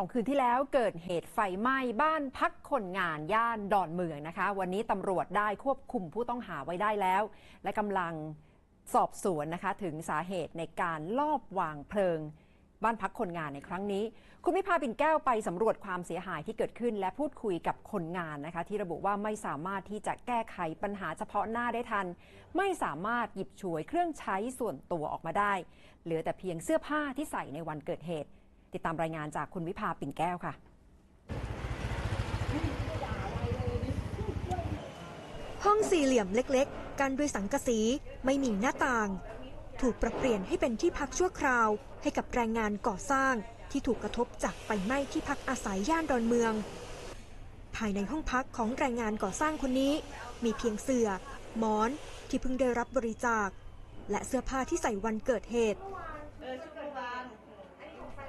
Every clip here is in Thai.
สองคืนที่แล้วเกิดเหตุไฟไหม้บ้านพักคนงานย่านดอนเมืองนะคะ วันนี้ตำรวจได้ควบคุมผู้ต้องหาไว้ได้แล้ว และกำลังสอบสวนนะคะ ถึงสาเหตุในการลอบวางเพลิง บ้านพักคนงานในครั้งนี้ คุณวิภาปิ่นแก้วไปสำรวจความเสียหายที่เกิดขึ้น และพูดคุยกับคนงานนะคะ ที่ระบุว่าไม่สามารถที่จะแก้ไขปัญหาเฉพาะหน้าได้ทัน ไม่สามารถหยิบฉวยเครื่องใช้ส่วนตัวออกมาได้ เหลือแต่เพียงเสื้อผ้าที่ใส่ในวันเกิดเหตุ ติดตามรายงานจากคุณวิภาปิ่นแก้วค่ะห้องสี่เหลี่ยมเล็กๆ กันด้วยสังกะสีไม่มีหน้าต่าง ถูกปรับเปลี่ยนให้เป็นที่พักชั่วคราว ให้กับแรงงานก่อสร้างที่ถูกกระทบจากไฟไหม้ที่พักอาศัยย่านดอนเมือง ภายในห้องพักของแรงงานก่อสร้างคนนี้ มีเพียงเสื่อหมอนที่เพิ่งได้รับบริจาค และเสื้อผ้าที่ใส่วันเกิดเหตุ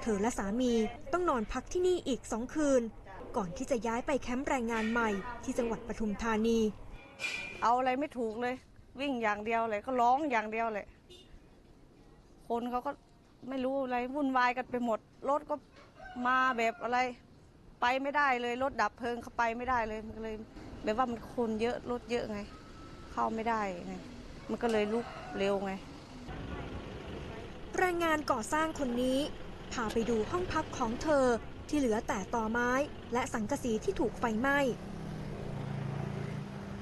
เธอและสามีต้องนอนพักที่นี่อีกสองคืน ก่อนที่จะย้ายไปแคมป์แรงงานใหม่ที่จังหวัดปทุมธานี เอาอะไรไม่ถูกเลย วิ่งอย่างเดียวเลยก็ร้องอย่างเดียวเลย คนเขาก็ไม่รู้อะไรวุ่นวายกันไปหมด รถก็มาแบบอะไร ไปไม่ได้เลยรถดับเพลิงเข้าไปไม่ได้เลยมันก็เลยแบบว่ามันคนเยอะรถเยอะไง เข้าไม่ได้ไงมันก็เลยลุกเร็วไงแรงงานก่อสร้างคนนี้ พาไปดูห้องพักของเธอที่เหลือแต่ตอไม้และสังกะสีที่ถูกไฟไหม้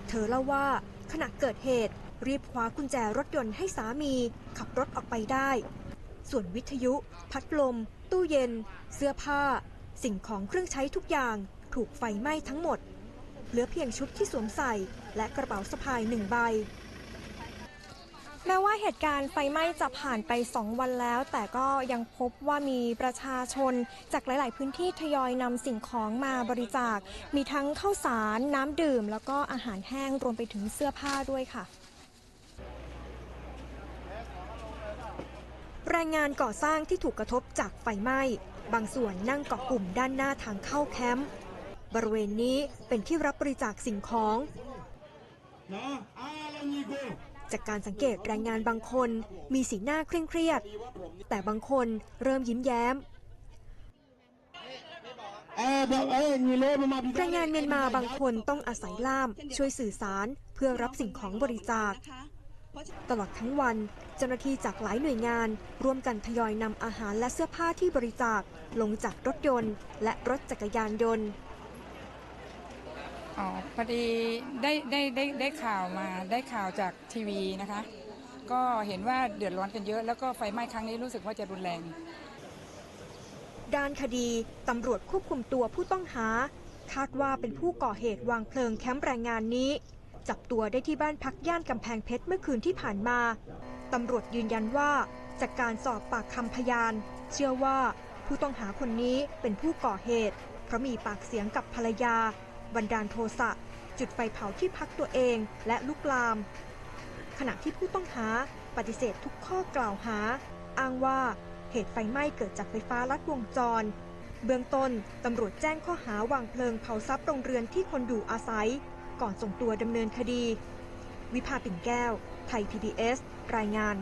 เธอเล่าว่าขณะเกิดเหตุรีบคว้ากุญแจรถยนต์ให้สามีขับรถออกไปได้ ส่วนวิทยุ พัดลม ตู้เย็น เสื้อผ้า สิ่งของเครื่องใช้ทุกอย่างถูกไฟไหม้ทั้งหมด เหลือเพียงชุดที่สวมใส่และกระเป๋าสะพายหนึ่งใบ แม้ว่าเหตุการณ์ไฟไหม้จะผ่านไป 2 วันแล้ว แต่ก็ยังพบว่ามีประชาชนจากหลาย ๆ พื้นที่ทยอยนำสิ่งของมาบริจาค มีทั้งข้าวสาร น้ำดื่ม แล้วก็อาหารแห้งรวมไปถึงเสื้อผ้าด้วยค่ะแรงงานก่อสร้างที่ถูกกระทบจากไฟไหม้ บางส่วนนั่งเกาะกลุ่มด้านหน้าทางเข้าแคมป์บริเวณนี้เป็นที่รับบริจาคสิ่งของ จากการสังเกตแรงงานบางคนมีสีหน้าเคร่งเครียด แต่บางคนเริ่มยิ้มแย้มแรงงานเมียนมาบางคนต้องอาศัยล่ามช่วยสื่อสารเพื่อรับสิ่งของบริจาค ตลอดทั้งวันเจ้าหน้าที่จากหลายหน่วยงาน ร่วมกันทยอยนำอาหารและเสื้อผ้าที่บริจาคลงจากรถยนต์ และรถจักรยานยนต์ อ๋อพอดีได้ได้ได้ได้ข่าวมาได้ข่าวจากทีวีนะคะ ก็เห็นว่าเดือดร้อนกันเยอะ แล้วก็ไฟไหม้ครั้งนี้รู้สึกว่าจะรุนแรง ด้านคดีตำรวจควบคุมตัวผู้ต้องหา คาดว่าเป็นผู้ก่อเหตุวางเพลิงแคมป์แรงงานนี้ จับตัวได้ที่บ้านพักย่านกำแพงเพชรเมื่อคืนที่ผ่านมาตำรวจยืนยันว่าจากการสอบปากคำพยาน เชื่อว่าผู้ต้องหาคนนี้เป็นผู้ก่อเหตุ เพราะมีปากเสียงกับภรรยา บันดาลโทสะจุดไฟเผาที่พักตัวเองและลุกลาม ขณะที่ผู้ต้องหาปฏิเสธทุกข้อกล่าวหา อ้างว่าเหตุไฟไหม้เกิดจากไฟฟ้าลัดวงจร เบื้องต้นตำรวจแจ้งข้อหาวางเพลิงเผาทรัพย์โรงเรือนที่คนอยู่อาศัย ก่อนส่งตัวดำเนินคดี วิภาปิ่นแก้ว ไทย PBS รายงาน